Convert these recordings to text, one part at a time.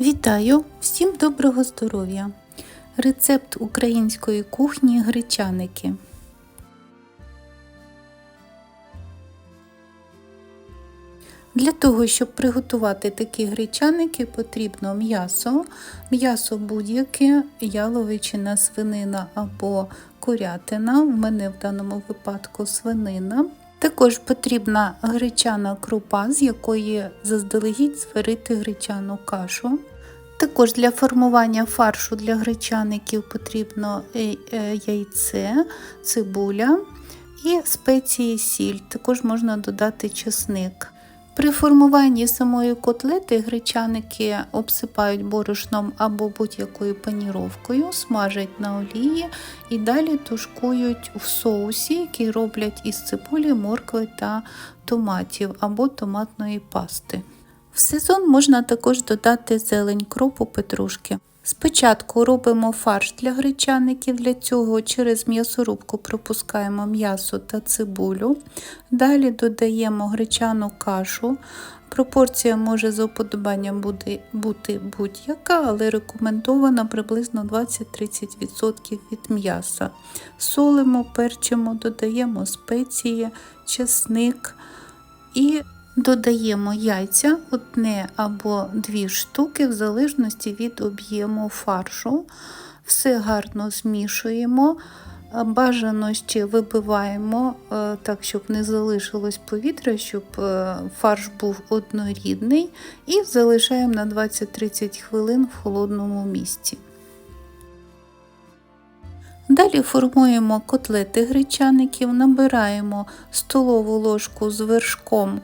Вітаю! Всім доброго здоров'я! Рецепт української кухні гречаники. Для того, щоб приготувати такі гречаники, потрібно м'ясо, м'ясо будь-яке, яловичина, свинина або курятина. У мене в даному випадку свинина. Також потрібна гречана крупа, з якої заздалегідь зварити гречану кашу. Також для формування фаршу для гречаників потрібно е, е, яйце, цибуля і спеції сіль. Також можна додати чесник. При формуванні самої котлети гречаники обсипають борошном або будь-якою паніровкою, смажать на олії і далі тушкують в соусі, який роблять із цибулі, моркви та томатів або томатної пасти. В сезон можна також додати зелень кропу петрушки. Спочатку робимо фарш для гречаників, для цього через м'ясорубку пропускаємо м'ясо та цибулю. Далі додаємо гречану кашу. Пропорція може за уподобанням бути будь-яка, але рекомендована приблизно 20-30% від м'яса. Солимо, перчимо, додаємо спеції, чесник і Додаємо яйця одне або дві штуки, в залежності від об'єму фаршу. Все гарно змішуємо, бажано ще вибиваємо, е, так, щоб не залишилось повітря, щоб е, фарш був однорідний, і залишаємо на 20-30 хвилин в холодному місці. Далі формуємо котлети гречаників, набираємо столову ложку з вершком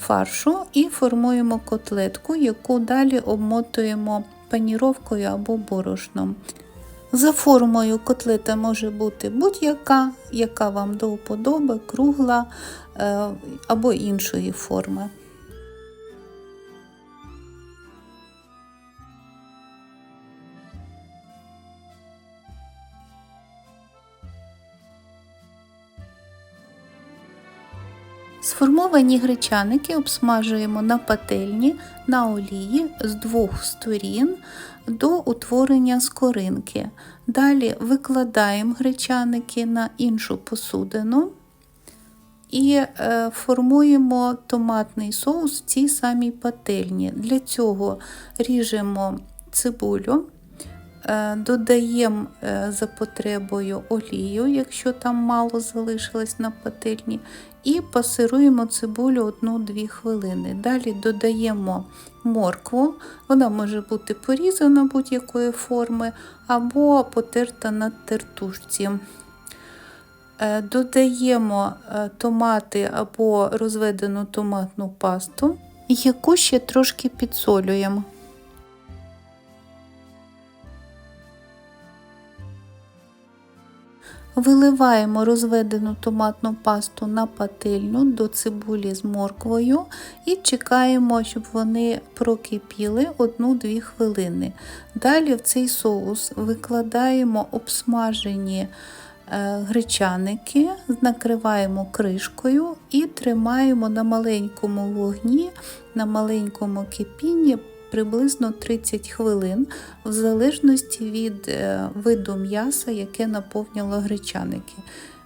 фаршу і формуємо котлетку, яку далі обмотуємо паніровкою або борошном. За формою котлета може бути будь-яка, яка вам до вподоби, кругла е, або іншої форми. Сформовані гречаники обсмажуємо на пательні на олії з двох сторін до утворення скоринки. Далі викладаємо гречаники на іншу посудину і е, формуємо томатний соус в цій самій пательні. Для цього ріжемо цибулю. Е, додаємо е, за потребою олію, якщо там мало залишилось на пательні, і пасируємо цибулю 1-2 хвилини. Далі додаємо моркву, вона може бути порізана будь-якої форми, або потерта на тертушці. Е, додаємо томати або розведену томатну пасту, яку ще трошки підсолюємо. Виливаємо розведену томатну пасту на пательню до цибулі з морквою і чекаємо, щоб вони прокипіли 1-2 хвилини. Далі в цей соус викладаємо обсмажені е, гречаники, накриваємо кришкою і тримаємо на маленькому вогні, на маленькому кипінні приблизно 30 хвилин, в залежності від е, виду м'яса, яке наповнило гречаники.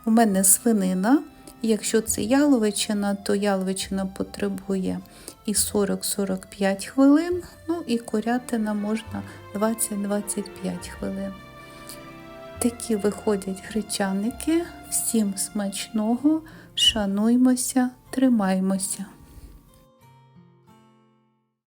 У мене свинина. Якщо це яловичина, то яловичина потребує і 40-45 хвилин, ну і курятина можна 20-25 хвилин. Такі виходять гречаники. Всім смачного, шануймося, тримаймося.